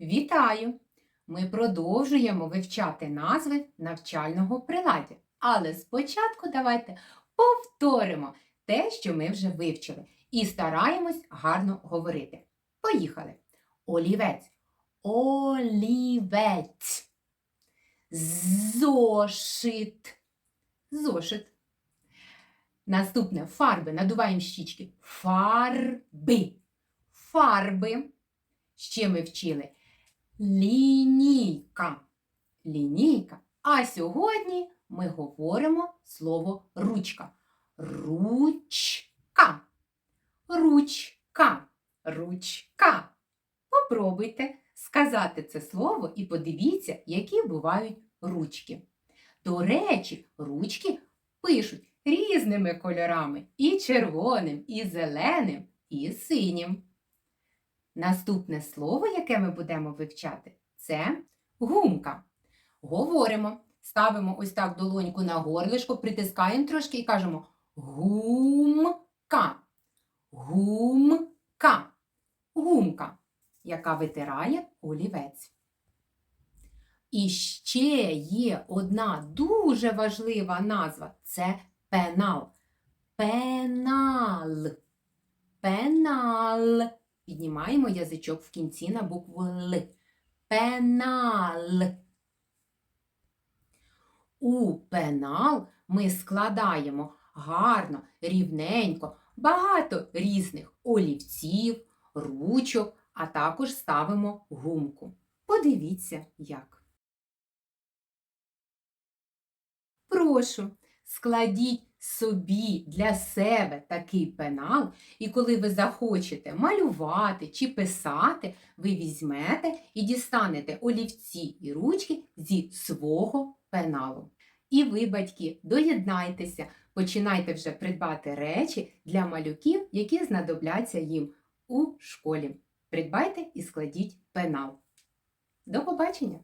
Вітаю! Ми продовжуємо вивчати назви навчального приладдя. Але спочатку давайте повторимо те, що ми вже вивчили, і стараємось гарно говорити. Поїхали! Олівець. Олівець. Зошит. Зошит. Наступне фарби. Надуваємо щічки. Фарби. Фарби. Ще ми вчили лінійка. Лінійка. А сьогодні ми говоримо слово ручка. Ручка. Ручка. Ручка. Попробуйте сказати це слово і подивіться, які бувають ручки. До речі, ручки пишуть різними кольорами і червоним, і зеленим, і синім. Наступне слово, яке ми будемо вивчати, це гумка. Говоримо, ставимо ось так долоньку на горлишко, притискаємо трошки і кажемо гумка. Гумка. Гумка, яка витирає олівець. І ще є одна дуже важлива назва це пенал. Пенал. Пенал. Піднімаємо язичок в кінці на букву Л. Пенал. У пенал ми складаємо гарно, рівненько, багато різних олівців, ручок, а також ставимо гумку. Подивіться, як. Прошу, складіть собі для себе такий пенал, і коли ви захочете малювати чи писати, ви візьмете і дістанете олівці і ручки зі свого пеналу. І ви, батьки, доєднайтеся, починайте вже придбати речі для малюків, які знадобляться їм у школі. Придбайте і складіть пенал. До побачення!